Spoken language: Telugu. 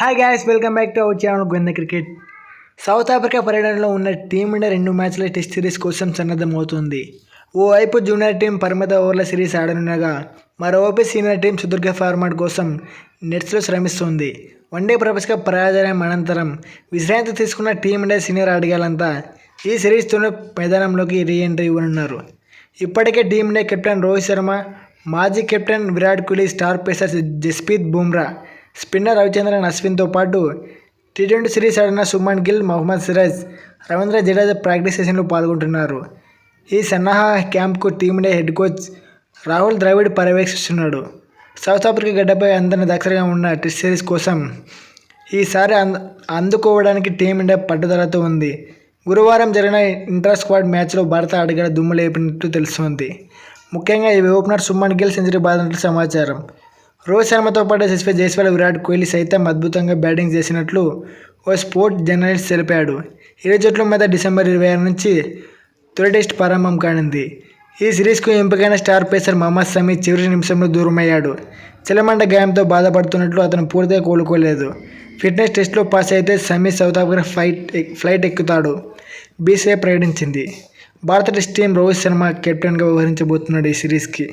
Hi guys welcome back to our channel గొంద cricket South Africa పర్యటనలో ఉన్న టీమిండియా రెండు మ్యాచ్ల టెస్ట్ సిరీస్ కోసం సన్నద్ధమవుతుంది. ఓవైపు జూనియర్ టీం పరిమిత ఓవర్ల సిరీస్ ఆడనుండగా మరోవైపు సీనియర్ టీం సుదీర్ఘ ఫార్మాట్ కోసం నెట్స్లో శ్రమిస్తుంది. వన్డే ప్రపంచ కప్ పరాజయం అనంతరం విశ్రాంతి తీసుకున్న టీమిండియా సీనియర్ ఆటగాళ్ళంతా ఈ సిరీస్తోనే మైదానంలోకి రీ ఎంట్రీ ఇవ్వనున్నారు. ఇప్పటికే టీమిండియా కెప్టెన్ రోహిత్ శర్మ మాజీ captain Virat Kohli star pacer Jasprit Bumrah spinner Ravichandran అశ్విన్తో పాటు టీ ట్వంటీ సిరీస్ ఆడిన సుమన్ గిల్ మహమ్మద్ సిరాజ్ రవీంద్ర జడేజా ప్రాక్టీస్ సెషన్లో పాల్గొంటున్నారు. ఈ సన్నాహా క్యాంప్కు team India head coach Rahul Dravid పర్యవేక్షిస్తున్నాడు. South Africa గడ్డపై అందరిని దక్షరగా ఉన్న టెస్ట్ సిరీస్ కోసం ఈసారి అంద అందుకోవడానికి టీమిండియా పట్టుదలతో ఉంది. గురువారం జరిగిన ఇంటర్ స్క్వాడ్ మ్యాచ్లో భారత ఆటగాళ్ళ దుమ్ము లేపినట్టు తెలుస్తోంది. ముఖ్యంగా ఈ ఓపెనర్ సుమన్ గిల్ సెంచరీ బాధినట్లు సమాచారం. రోహిత్ శర్మతో పాటు యశస్వి జైస్వాల్ విరాట్ కోహ్లీ సైతం అద్భుతంగా బ్యాటింగ్ చేసినట్లు ఓ స్పోర్ట్ జర్నలిస్ట్ తెలిపాడు. ఇరు జట్ల మీద డిసెంబర్ ఇరవై ఆరు నుంచి తొలి టెస్ట్ ప్రారంభం కానుంది. ఈ సిరీస్కు ఎంపికైన స్టార్ పేసర్ మహమ్మద్ సమీ చివరి నిమిషంలో దూరమయ్యాడు. చిలమండ గాయంతో బాధపడుతున్నట్లు అతను పూర్తిగా కోలుకోలేదు. ఫిట్నెస్ టెస్ట్లో పాస్ అయితే Shami South Africa flight flight ఎక్కుతాడు. బీసీఐ ప్రకటించింది. భారత టెస్ట్ టీం రోహిత్ శర్మ కెప్టెన్గా వ్యవహరించబోతున్నాడు ఈ సిరీస్కి.